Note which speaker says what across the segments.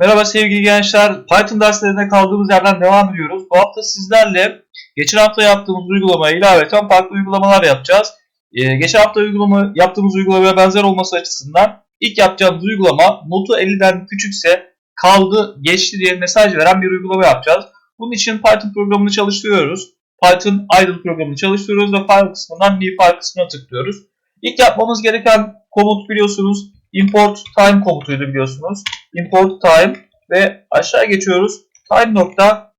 Speaker 1: Merhaba sevgili gençler. Python derslerine kaldığımız yerden devam ediyoruz. Bu hafta sizlerle geçen hafta yaptığımız uygulamaya ilaveten farklı uygulamalar yapacağız. Ee, geçen hafta uygulama yaptığımız uygulamaya benzer olması açısından ilk yapacağımız uygulama notu 50'den küçükse kaldı, geçti diye mesaj veren bir uygulama yapacağız. Bunun için Python programını çalıştırıyoruz. Python idle programını çalıştırıyoruz ve file kısmından new file kısmına tıklıyoruz. İlk yapmamız gereken komut biliyorsunuz import time komutuydu biliyorsunuz. Import time ve aşağı geçiyoruz. Time nokta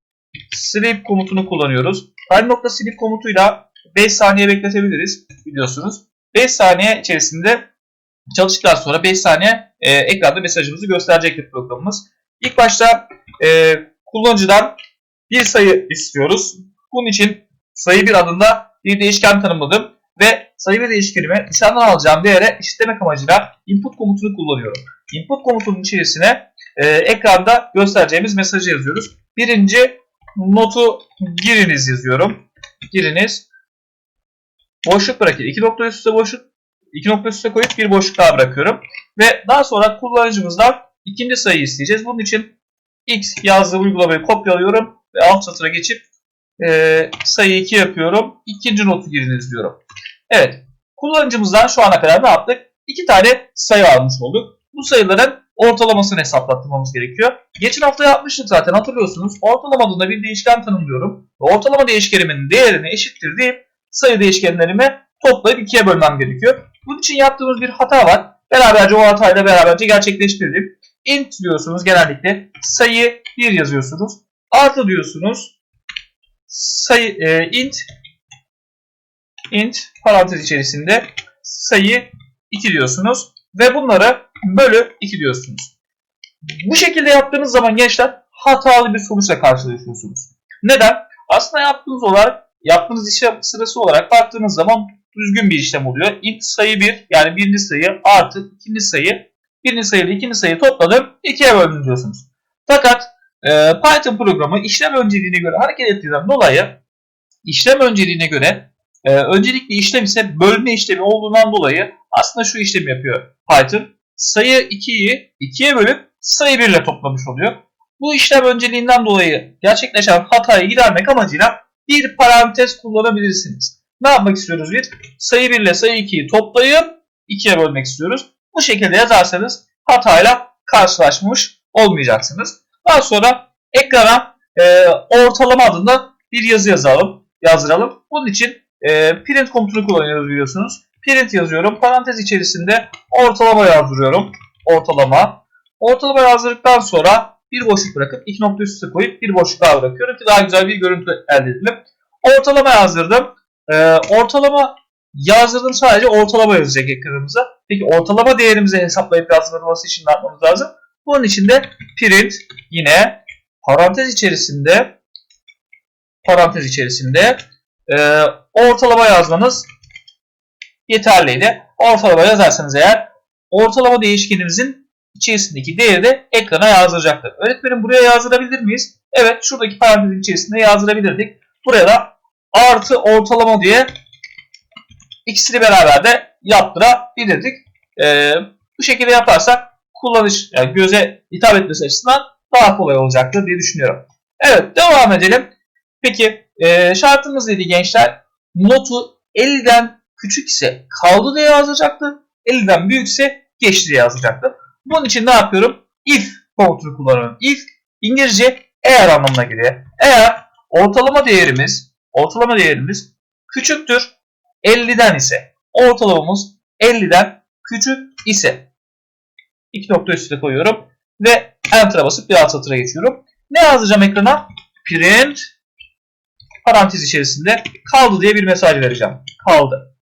Speaker 1: sleep komutunu kullanıyoruz. Time nokta sleep komutuyla 5 saniye bekletebiliriz biliyorsunuz. 5 saniye içerisinde çalıştıktan sonra 5 saniye e, ekranda mesajımızı gösterecektir programımız. İlk başta e, kullanıcıdan bir sayı istiyoruz. Bunun için sayı bir adında bir değişken tanımladım ve sayı bir değişkenime dışarıdan alacağım değere eşitlemek amacıyla input komutunu kullanıyorum. Input komutunun içerisine e, ekranda göstereceğimiz mesajı yazıyoruz. Birinci notu giriniz yazıyorum. Giriniz. Boşluk bırakın. İki nokta üst üste boşluk. iki nokta üst üste koyup bir boşluk daha bırakıyorum. Ve daha sonra kullanıcımızdan ikinci sayıyı isteyeceğiz. Bunun için x yazdığı uygulamayı kopyalıyorum ve alt satıra geçip e, sayı 2 yapıyorum. İkinci notu giriniz diyorum. Evet. Kullanıcımızdan şu ana kadar ne yaptık? İki tane sayı almış olduk. Bu sayıların ortalamasını hesaplattırmamız gerekiyor. Geçen hafta yapmıştık zaten hatırlıyorsunuz. Ortalama adında bir değişken tanımlıyorum. Ve ortalama değişkenimin değerini eşittir deyip sayı değişkenlerimi toplayıp ikiye bölmem gerekiyor. Bunun için yaptığımız bir hata var. Beraberce o hatayla beraberce gerçekleştirdik. int diyorsunuz genellikle. Sayı 1 yazıyorsunuz. Artı diyorsunuz. Sayı e, int int parantez içerisinde sayı 2 diyorsunuz ve bunları bölü 2 diyorsunuz. Bu şekilde yaptığınız zaman gençler hatalı bir sonuçla karşılaşıyorsunuz. Neden? Aslında yaptığınız olarak yaptığınız işlem sırası olarak baktığınız zaman düzgün bir işlem oluyor. int sayı 1 yani birinci sayı artı ikinci sayı birinci sayı ile ikinci sayı topladım 2'ye böldüm diyorsunuz. Fakat e, Python programı işlem önceliğine göre hareket ettiğinden dolayı işlem önceliğine göre ee, öncelikli işlem ise bölme işlemi olduğundan dolayı aslında şu işlemi yapıyor Python. Sayı 2'yi 2'ye bölüp sayı 1 ile toplamış oluyor. Bu işlem önceliğinden dolayı gerçekleşen hatayı gidermek amacıyla bir parantez kullanabilirsiniz. Ne yapmak istiyoruz bir? Sayı 1 ile sayı 2'yi toplayıp 2'ye bölmek istiyoruz. Bu şekilde yazarsanız hatayla karşılaşmış olmayacaksınız. Daha sonra ekrana e, ortalama adında bir yazı yazalım, yazdıralım. Bunun için e, print komutunu kullanıyoruz biliyorsunuz. Print yazıyorum. Parantez içerisinde ortalama yazdırıyorum. Ortalama. Ortalama yazdırdıktan sonra bir boşluk bırakıp iki nokta üst üste koyup bir boşluk daha bırakıyorum ki daha güzel bir görüntü elde edelim. Ortalama yazdırdım. E, ortalama yazdırdım sadece ortalama yazacak ekranımıza. Peki ortalama değerimizi hesaplayıp yazdırılması için ne yapmamız lazım? Bunun için de print yine parantez içerisinde parantez içerisinde e, ortalama yazmanız yeterliydi. Ortalama yazarsanız eğer ortalama değişkenimizin içerisindeki değeri de ekrana yazdıracaktır. Öğretmenim buraya yazdırabilir miyiz? Evet şuradaki parantezin içerisinde yazdırabilirdik. Buraya da artı ortalama diye ikisini beraber de yaptırabilirdik. Ee, bu şekilde yaparsak kullanış yani göze hitap etmesi açısından daha kolay olacaktır diye düşünüyorum. Evet devam edelim. Peki e, şartımız neydi gençler? Notu 50'den küçük ise kaldı diye yazacaktı. 50'den büyükse geçti diye yazacaktı. Bunun için ne yapıyorum? If komutunu kullanıyorum. If İngilizce eğer anlamına geliyor. Eğer ortalama değerimiz ortalama değerimiz küçüktür 50'den ise ortalamamız 50'den küçük ise iki nokta üstüne koyuyorum ve Enter'a basıp bir alt satıra geçiyorum. Ne yazacağım ekrana? Print parantez içerisinde kaldı diye bir mesaj vereceğim. Kaldı.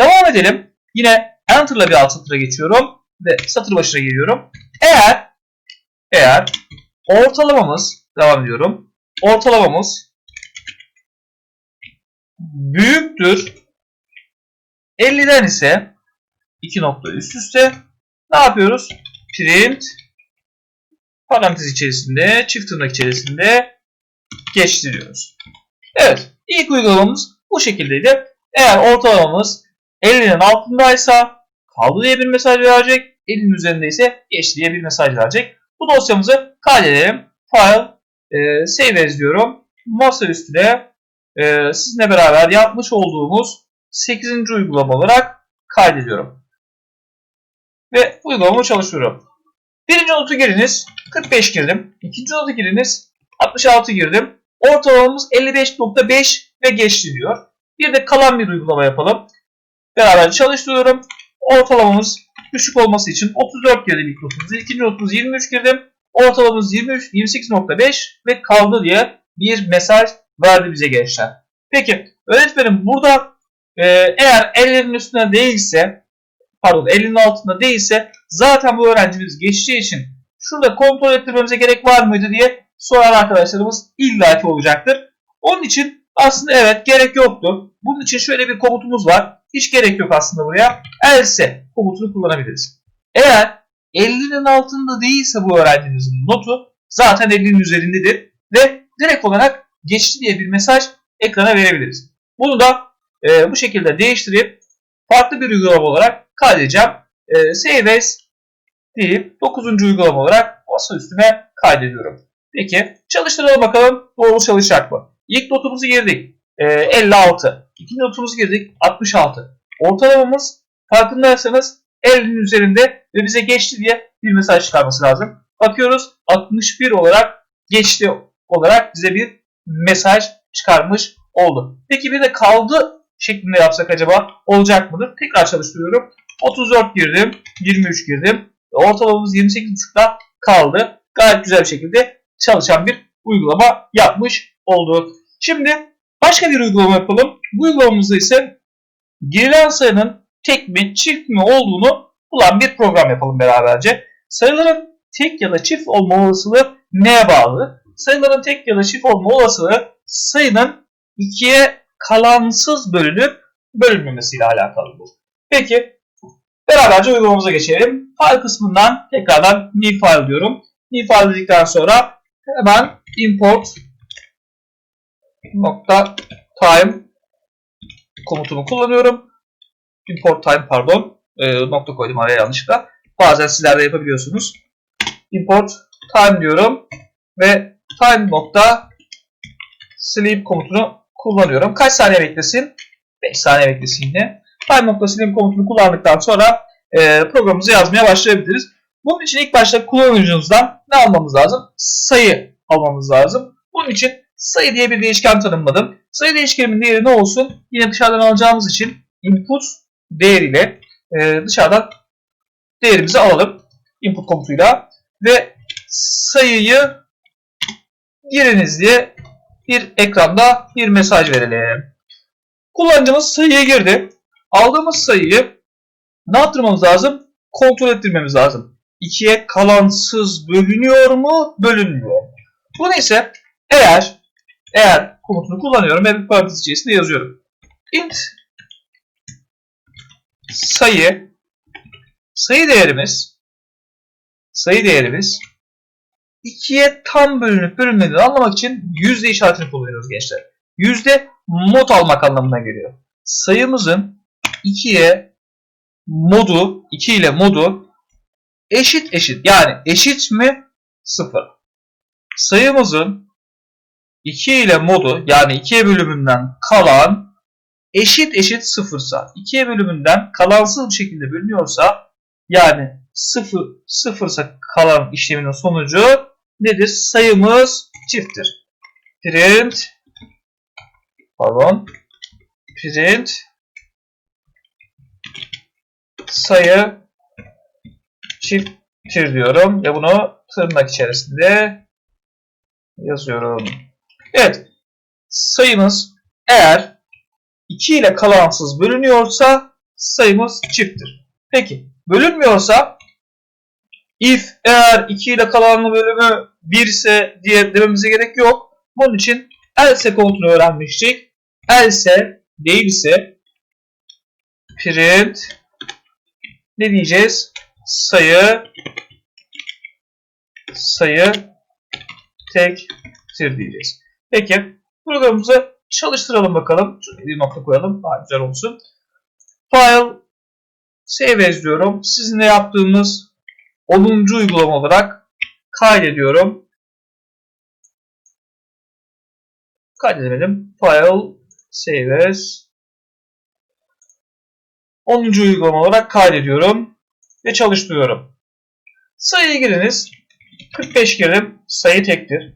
Speaker 1: Devam edelim. Yine Enter'la bir alt satıra geçiyorum ve satır başına geliyorum. Eğer eğer ortalamamız devam ediyorum. Ortalamamız büyüktür 50'den ise iki nokta üst üste ne yapıyoruz? Print parantez içerisinde çift tırnak içerisinde geçtiriyoruz. Evet. ilk uygulamamız bu şekildeydi. Eğer ortalamamız 50'nin altındaysa kaldı diye bir mesaj verecek. 50'nin üzerindeyse geçti diye bir mesaj verecek. Bu dosyamızı kaydedelim. File, e, save as diyorum. Masa üstüne e, sizinle beraber yapmış olduğumuz 8. uygulama olarak kaydediyorum. Ve uygulamamı çalışıyorum. Birinci notu giriniz. 45 girdim. İkinci notu giriniz. 66 girdim. Ortalamamız 55.5 ve geçti diyor. Bir de kalan bir uygulama yapalım. Beraber çalıştırıyorum. Ortalamamız düşük olması için 34 girdim ilk notumuzu. İkinci notumuzu 23 girdim. Ortalamamız 23, 28.5 ve kaldı diye bir mesaj verdi bize gençler. Peki öğretmenim burada e, eğer 50'nin üstünde değilse pardon 50'nin altında değilse zaten bu öğrencimiz geçtiği için şurada kontrol ettirmemize gerek var mıydı diye soran arkadaşlarımız illaki olacaktır. Onun için aslında evet gerek yoktu. Bunun için şöyle bir komutumuz var. Hiç gerek yok aslında buraya. Else komutunu kullanabiliriz. Eğer 50'nin altında değilse bu öğrencimizin notu zaten 50'nin üzerindedir ve direkt olarak geçti diye bir mesaj ekrana verebiliriz. Bunu da e, bu şekilde değiştirip farklı bir uygulama olarak kaydedeceğim. E, save as deyip 9. uygulama olarak masa üstüne kaydediyorum. Peki çalıştıralım bakalım doğru çalışacak mı? İlk notumuzu girdik. E, 56. İkinci notumuzu girdik. 66. Ortalamamız farkındaysanız 50'nin üzerinde ve bize geçti diye bir mesaj çıkarması lazım. Bakıyoruz 61 olarak geçti olarak bize bir mesaj çıkarmış oldu. Peki bir de kaldı şeklinde yapsak acaba olacak mıdır? Tekrar çalıştırıyorum. 34 girdim, 23 girdim. Ortalamamız 28.5'da kaldı. Gayet güzel bir şekilde çalışan bir uygulama yapmış olduk. Şimdi başka bir uygulama yapalım. Bu uygulamamızda ise girilen sayının tek mi çift mi olduğunu bulan bir program yapalım beraberce. Sayıların tek ya da çift olma olasılığı neye bağlı? Sayıların tek ya da çift olma olasılığı sayının ikiye kalansız bölünüp bölünmemesiyle alakalı bu. Peki beraberce uygulamamıza geçelim. File kısmından tekrardan new file diyorum. New file dedikten sonra hemen import nokta time komutumu kullanıyorum. Import time pardon. E, nokta koydum araya yanlışlıkla. Bazen sizler de yapabiliyorsunuz. Import time diyorum ve time nokta sleep komutunu kullanıyorum. Kaç saniye beklesin? 5 saniye beklesin yine. Time nokta sleep komutunu kullandıktan sonra e, programımızı yazmaya başlayabiliriz. Bunun için ilk başta kullanıcımızdan ne almamız lazım? Sayı almamız lazım. Bunun için sayı diye bir değişken tanımladım. Sayı değişkenimin değeri ne olsun? Yine dışarıdan alacağımız için input değeriyle e, dışarıdan değerimizi alalım. Input komutuyla ve sayıyı giriniz diye bir ekranda bir mesaj verelim. Kullanıcımız sayıya girdi. Aldığımız sayıyı ne yaptırmamız lazım? Kontrol ettirmemiz lazım. İkiye kalansız bölünüyor mu? Bölünmüyor? Bunu ise eğer eğer komutunu kullanıyorum ve bir parantez içerisinde yazıyorum. int sayı sayı değerimiz sayı değerimiz ikiye tam bölünüp bölünmediğini anlamak için yüzde işaretini kullanıyoruz gençler. Yüzde mod almak anlamına geliyor. Sayımızın ikiye modu, 2 ile modu eşit eşit. Yani eşit mi? 0. Sayımızın 2 ile modu yani 2'ye bölümünden kalan eşit eşit 0 ise 2'ye bölümünden kalansız bir şekilde bölünüyorsa yani 0 0 ise kalan işleminin sonucu nedir? Sayımız çifttir. Print pardon print sayı çifttir diyorum ve bunu tırnak içerisinde yazıyorum. Evet. Sayımız eğer 2 ile kalansız bölünüyorsa sayımız çifttir. Peki bölünmüyorsa if eğer 2 ile kalanlı bölümü 1 ise diye dememize gerek yok. Bunun için else komutunu öğrenmiştik. Else değilse print ne diyeceğiz? Sayı sayı tektir diyeceğiz. Peki programımızı çalıştıralım bakalım. Şöyle bir nokta koyalım. Daha güzel olsun. File save as diyorum. Sizinle yaptığımız 10. uygulama olarak kaydediyorum. Kaydedemedim. File, save as. 10. uygulama olarak kaydediyorum ve çalıştırıyorum. Sayıyı giriniz. 45 girelim. Sayı tektir.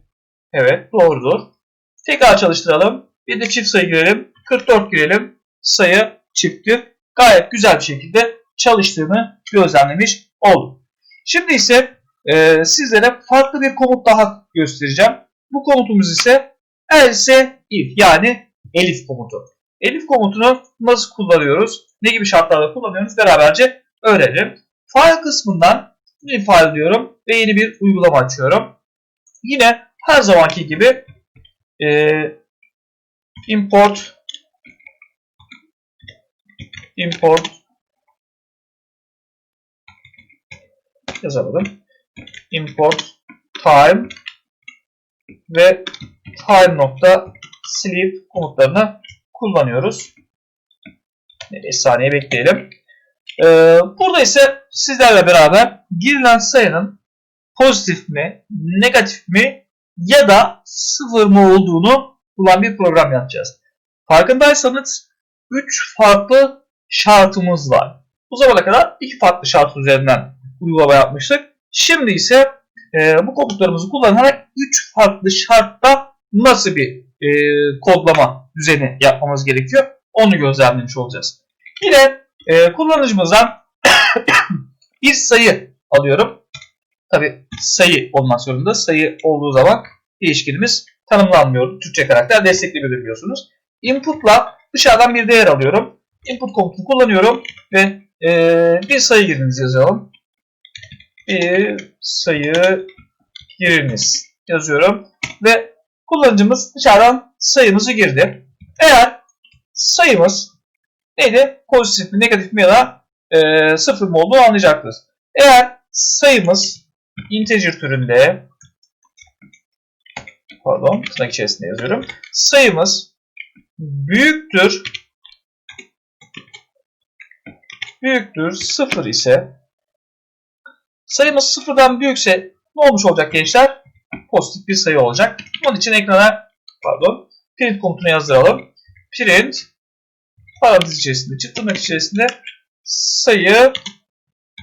Speaker 1: Evet doğrudur. Tekrar çalıştıralım. Bir de çift sayı girelim. 44 girelim. Sayı çifttir. Gayet güzel bir şekilde çalıştığını gözlemlemiş olduk. Şimdi ise e, sizlere farklı bir komut daha göstereceğim. Bu komutumuz ise else if yani elif komutu. Elif komutunu nasıl kullanıyoruz? Ne gibi şartlarda kullanıyoruz? Beraberce öğrenelim. File kısmından new file diyorum ve yeni bir uygulama açıyorum. Yine her zamanki gibi e, import import yazalım. Import time ve time nokta sleep komutlarını kullanıyoruz. 5 saniye bekleyelim. Ee, burada ise sizlerle beraber girilen sayının pozitif mi, negatif mi ya da sıfır mı olduğunu bulan bir program yapacağız. Farkındaysanız 3 farklı şartımız var. Bu zamana kadar iki farklı şart üzerinden uygulama yapmıştık. Şimdi ise e, bu komutlarımızı kullanarak 3 farklı şartta nasıl bir e, kodlama düzeni yapmamız gerekiyor onu gözlemlemiş olacağız. Yine e, kullanıcımızdan bir sayı alıyorum. Tabi sayı olmak zorunda. Sayı olduğu zaman değişkenimiz tanımlanmıyor. Türkçe karakter destekli biliyorsunuz. Input'la dışarıdan bir değer alıyorum. Input komutunu kullanıyorum ve e, bir sayı giriniz yazalım. Bir sayı giriniz yazıyorum ve kullanıcımız dışarıdan sayımızı girdi. Eğer sayımız neydi? Pozitif mi, negatif mi ya da e, sıfır mı olduğunu anlayacaktır. Eğer sayımız integer türünde pardon tırnak içerisinde yazıyorum. Sayımız büyüktür büyüktür sıfır ise sayımız sıfırdan büyükse ne olmuş olacak gençler? Pozitif bir sayı olacak. Bunun için ekrana pardon print komutunu yazdıralım. Print parantez içerisinde, çift tırnak içerisinde sayı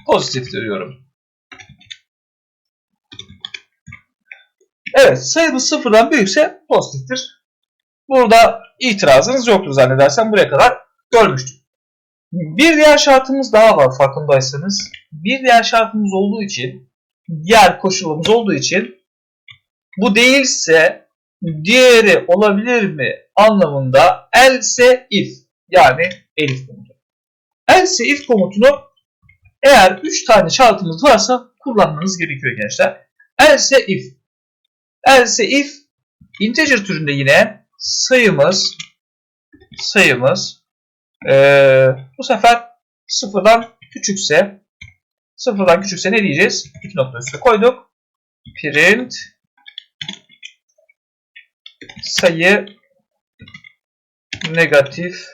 Speaker 1: pozitiftir diyorum. Evet, sayımız sıfırdan büyükse pozitiftir. Burada itirazınız yoktur zannedersem buraya kadar görmüştük. Bir diğer şartımız daha var farkındaysanız. Bir diğer şartımız olduğu için, diğer koşulumuz olduğu için bu değilse diğeri olabilir mi anlamında else if yani elif komutu. Else if komutunu eğer 3 tane şartımız varsa kullanmanız gerekiyor gençler. Else if else if integer türünde yine sayımız sayımız ee, bu sefer sıfırdan küçükse sıfırdan küçükse ne diyeceğiz? İki nokta üstüne koyduk. Print sayı negatif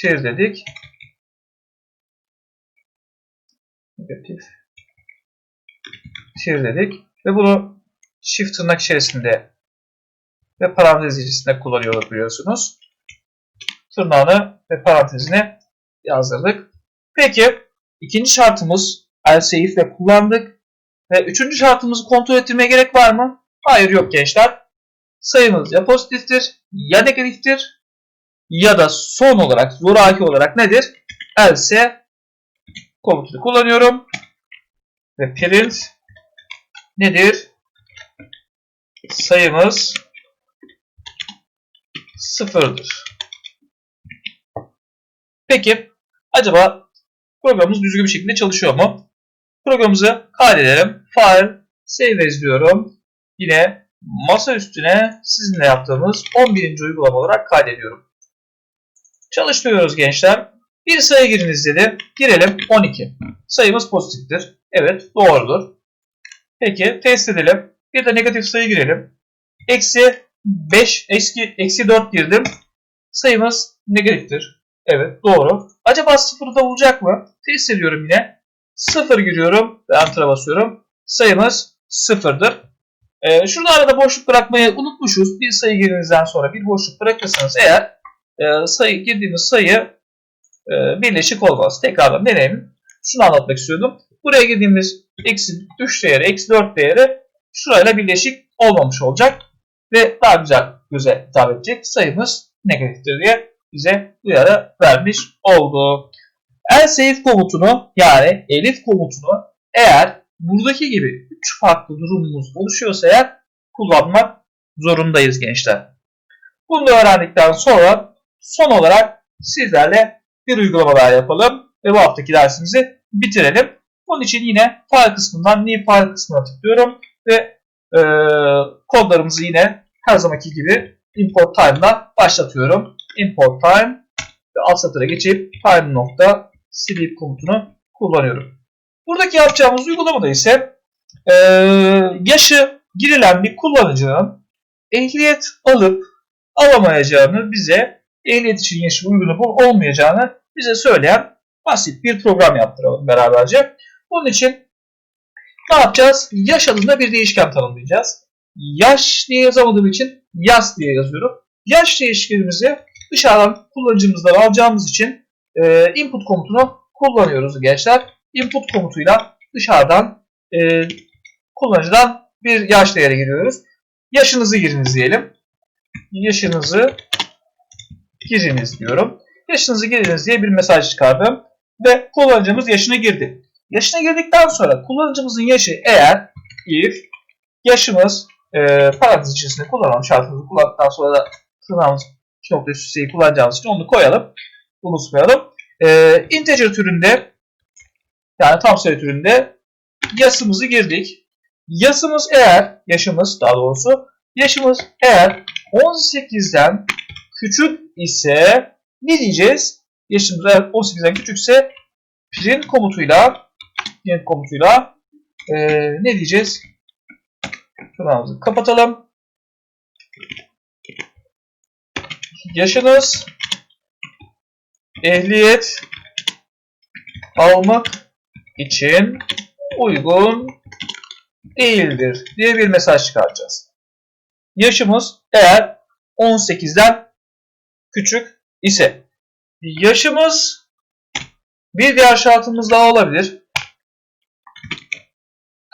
Speaker 1: tir dedik. Negatif tir dedik. Ve bunu shift tırnak içerisinde ve parantez içerisinde kullanıyoruz biliyorsunuz. Tırnağını ve parantezini yazdırdık. Peki ikinci şartımız else if ile kullandık. Ve üçüncü şartımızı kontrol ettirmeye gerek var mı? Hayır yok gençler. Sayımız ya pozitiftir ya negatiftir ya da son olarak zoraki olarak nedir? Else komutunu kullanıyorum. Ve print nedir? Sayımız sıfırdır. Peki acaba programımız düzgün bir şekilde çalışıyor mu? Programımızı kaydedelim. File, save diyorum. Yine masa üstüne sizinle yaptığımız 11. uygulama olarak kaydediyorum. Çalıştırıyoruz gençler. Bir sayı giriniz dedi. Girelim 12. Sayımız pozitiftir. Evet doğrudur. Peki test edelim. Bir de negatif sayı girelim. Eksi 5, eksi, eksi 4 girdim. Sayımız negatiftir. Evet doğru. Acaba sıfırda olacak mı? Test ediyorum yine. 0 giriyorum ve enter'a basıyorum. Sayımız sıfırdır. Ee, şurada arada boşluk bırakmayı unutmuşuz. Bir sayı girdiğinizden sonra bir boşluk bırakırsanız eğer e, sayı girdiğiniz sayı e, birleşik olmaz. Tekrardan deneyelim. Şunu anlatmak istiyordum. Buraya girdiğimiz eksi 3 değeri, eksi 4 değeri şurayla birleşik olmamış olacak. Ve daha güzel göze hitap edecek sayımız negatiftir diye bize uyarı vermiş oldu. Else komutunu yani elif komutunu eğer buradaki gibi 3 farklı durumumuz oluşuyorsa eğer kullanmak zorundayız gençler. Bunu öğrendikten sonra son olarak sizlerle bir uygulama daha yapalım ve bu haftaki dersimizi bitirelim. Bunun için yine file kısmından new file kısmına tıklıyorum ve e, kodlarımızı yine her zamanki gibi import time'la başlatıyorum. Import time ve alt satıra geçip time nokta sleep komutunu kullanıyorum. Buradaki yapacağımız uygulamada ise e, yaşı girilen bir kullanıcının ehliyet alıp alamayacağını bize ehliyet için uygun olup olmayacağını bize söyleyen basit bir program yaptıralım beraberce. Bunun için ne yapacağız? Yaş adında bir değişken tanımlayacağız. Yaş diye yazamadığım için yaz diye yazıyorum. Yaş değişkenimizi dışarıdan kullanıcımızdan alacağımız için e, input komutunu kullanıyoruz gençler. Input komutuyla dışarıdan e, kullanıcıdan bir yaş değeri giriyoruz. Yaşınızı giriniz diyelim. Yaşınızı giriniz diyorum. Yaşınızı giriniz diye bir mesaj çıkardım. Ve kullanıcımız yaşına girdi. Yaşına girdikten sonra kullanıcımızın yaşı eğer if yaşımız e, parantez içerisinde kullanalım. Şartımızı kullandıktan sonra da tırnağımız 2 nokta üst üsteyi kullanacağımız için onu koyalım. Unutmayalım. E, integer türünde yani tam sayı türünde yasımızı girdik. Yasımız eğer, yaşımız daha doğrusu, yaşımız eğer 18'den küçük ise ne diyeceğiz? Yaşımız eğer 18'den küçükse print komutuyla print komutuyla e, ne diyeceğiz? Tırnağımızı kapatalım. Yaşınız ehliyet almak için uygun değildir diye bir mesaj çıkaracağız. Yaşımız eğer 18'den küçük ise yaşımız bir diğer şartımız daha olabilir.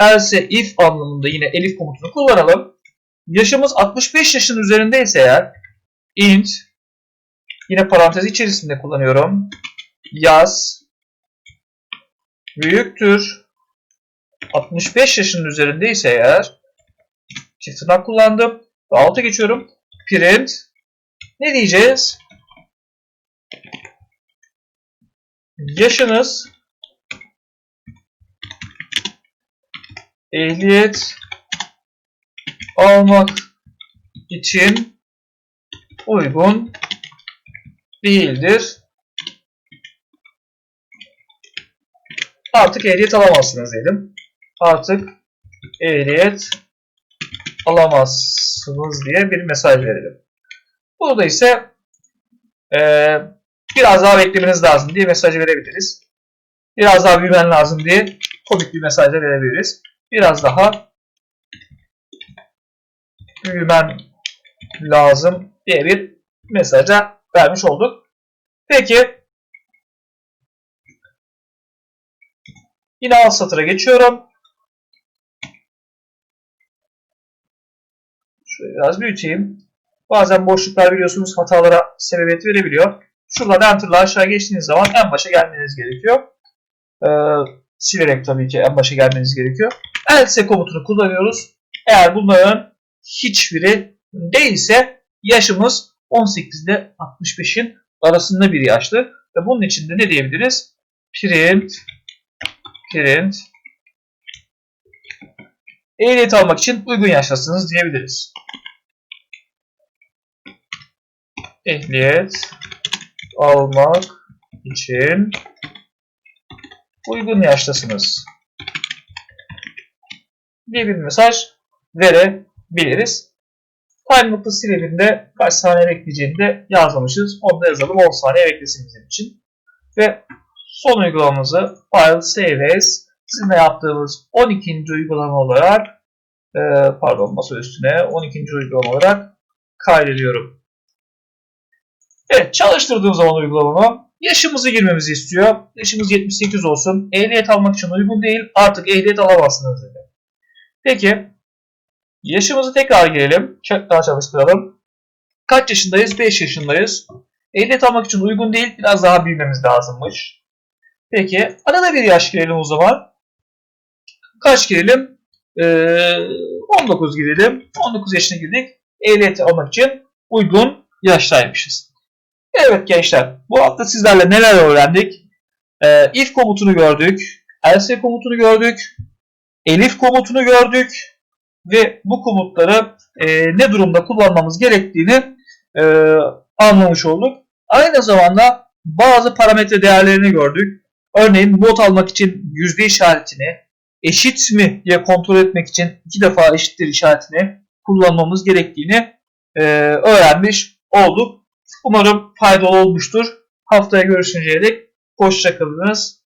Speaker 1: Else if anlamında yine elif komutunu kullanalım. Yaşımız 65 yaşın üzerindeyse eğer int yine parantez içerisinde kullanıyorum. Yaz büyüktür 65 yaşının üzerindeyse eğer çift tırnak kullandım. Ve alta geçiyorum. Print ne diyeceğiz? Yaşınız ehliyet almak için uygun değildir. Artık ehliyet alamazsınız diyelim. Artık ehliyet alamazsınız diye bir mesaj verelim. Burada ise e, biraz daha beklemeniz lazım diye mesaj verebiliriz. Biraz daha büyümen lazım diye komik bir mesaj verebiliriz. Biraz daha büyümen lazım diye bir mesaja vermiş olduk. Peki Yine alt satıra geçiyorum. Şöyle biraz büyüteyim. Bazen boşluklar biliyorsunuz hatalara sebebiyet verebiliyor. Şuradan Enter'la aşağı geçtiğiniz zaman en başa gelmeniz gerekiyor. Ee, silerek tabii ki en başa gelmeniz gerekiyor. Else komutunu kullanıyoruz. Eğer bunların hiçbiri değilse yaşımız 18 ile 65'in arasında bir yaşlı. Ve bunun için de ne diyebiliriz? Print print ehliyet almak için uygun yaştasınız diyebiliriz. Ehliyet almak için uygun yaştasınız diye bir mesaj verebiliriz. Time nokta silevinde kaç saniye bekleyeceğini de yazmamışız. Onu da yazalım 10 saniye beklesin bizim için. Ve son uygulamamızı File Save As sizinle yaptığımız 12. uygulama olarak e, pardon masa üstüne 12. uygulama olarak kaydediyorum. Evet çalıştırdığım zaman uygulamamı yaşımızı girmemizi istiyor. Yaşımız 78 olsun. Ehliyet almak için uygun değil. Artık ehliyet alamazsınız dedi. Peki yaşımızı tekrar girelim. Çok daha çalıştıralım. Kaç yaşındayız? 5 yaşındayız. Ehliyet almak için uygun değil. Biraz daha büyümemiz lazımmış. Peki arada bir yaş girelim o zaman. Kaç girelim? Ee, 19 girelim. 19 yaşına girdik. Ehliyet almak için uygun yaştaymışız. Evet gençler bu hafta sizlerle neler öğrendik? Ee, if komutunu gördük. else komutunu gördük. Elif komutunu gördük. Ve bu komutları e, ne durumda kullanmamız gerektiğini e, anlamış olduk. Aynı zamanda bazı parametre değerlerini gördük. Örneğin not almak için yüzde işaretini eşit mi diye kontrol etmek için iki defa eşittir işaretini kullanmamız gerektiğini e, öğrenmiş olduk. Umarım faydalı olmuştur. Haftaya görüşünceye dek hoşçakalınız.